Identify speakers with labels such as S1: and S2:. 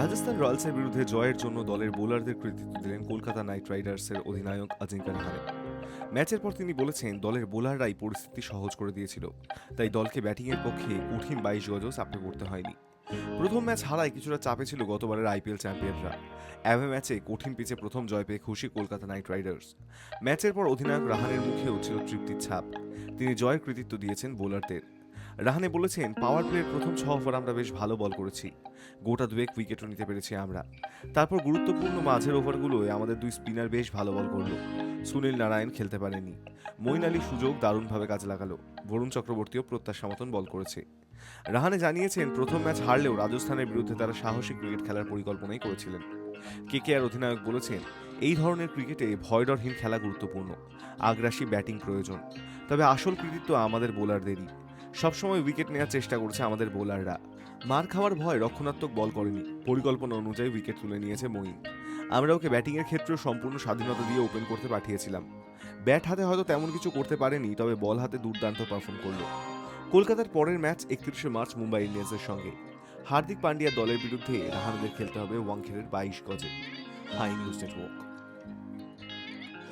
S1: রাজস্থান রয়্যালসের বিরুদ্ধে জয়ের জন্য দলের বোলারদের কৃতিত্ব দিলেন কলকাতা নাইট রাইডার্সের অধিনায়ক আজিঙ্কা রাহানে ম্যাচের পর তিনি বলেছেন, দলের বোলাররাই পরিস্থিতি সহজ করে দিয়েছিল, তাই দলকে ব্যাটিংয়ের পক্ষে কঠিন বাইশ গজও চাপে পড়তে হয়নি। প্রথম ম্যাচ হারায় কিছুটা চাপে ছিল গতবারের আইপিএল চ্যাম্পিয়নরা। অ্যাভে ম্যাচে কঠিন পিচে প্রথম জয় পেয়ে খুশি কলকাতা নাইট রাইডার্স। ম্যাচের পর অধিনায়ক রাহানের মুখেও ছিল তৃপ্তির ছাপ। তিনি জয়ের কৃতিত্ব দিয়েছেন বোলারদের। রাহানে বলেছেন পাওয়ার প্লের প্রথম ছ ওভার আমরা বেশ ভালো বল করেছি। গোটা দুয়েক উইকেটও নিতে পেরেছি আমরা। তারপর গুরুত্বপূর্ণ মাঝের ওভারগুলোয় আমাদের দুই স্পিনার বেশ ভালো বল করল। সুনীল নারায়ণ খেলতে পারেনি। মঈন আলী সুযোগ দারুণভাবে কাজে লাগালো। বরুণ চক্রবর্তীও প্রত্যাশা মতন বল করেছে। রাহানে জানিয়েছেন, প্রথম ম্যাচ হারলেও রাজস্থানের বিরুদ্ধে তারা সাহসী ক্রিকেট খেলার পরিকল্পনাই করেছিলেন। কে কে আর অধিনায়ক বলেছেন, এই ধরনের ক্রিকেটে ভয়ডরহীন খেলা গুরুত্বপূর্ণ। আগ্রাসী ব্যাটিং প্রয়োজন। তবে আসল কৃতিত্ব আমাদের বোলারদেরই সবসময় উইকেট নেওয়ার চেষ্টা করছে আমাদের বোলাররা মার খাওয়ার ভয় রক্ষণাত্মক বল করেনি। পরিকল্পনা অনুযায়ী উইকেট তুলে নিয়েছে মঈন। আমরা ওকে ব্যাটিংয়ের ক্ষেত্রেও সম্পূর্ণ স্বাধীনতা দিয়ে ওপেন করতে পাঠিয়েছিলাম। ব্যাট হাতে হয়তো তেমন কিছু করতে পারেনি, তবে বল হাতে দুর্দান্ত পারফর্ম করল। কলকাতার পরের ম্যাচ একত্রিশে মার্চ মুম্বাই ইন্ডিয়ান্সের সঙ্গে। হার্দিক পান্ডিয়া দলের বিরুদ্ধে রাহানুদের খেলতে হবে ওয়াংখেড়ের বাইশ গজে। High news network.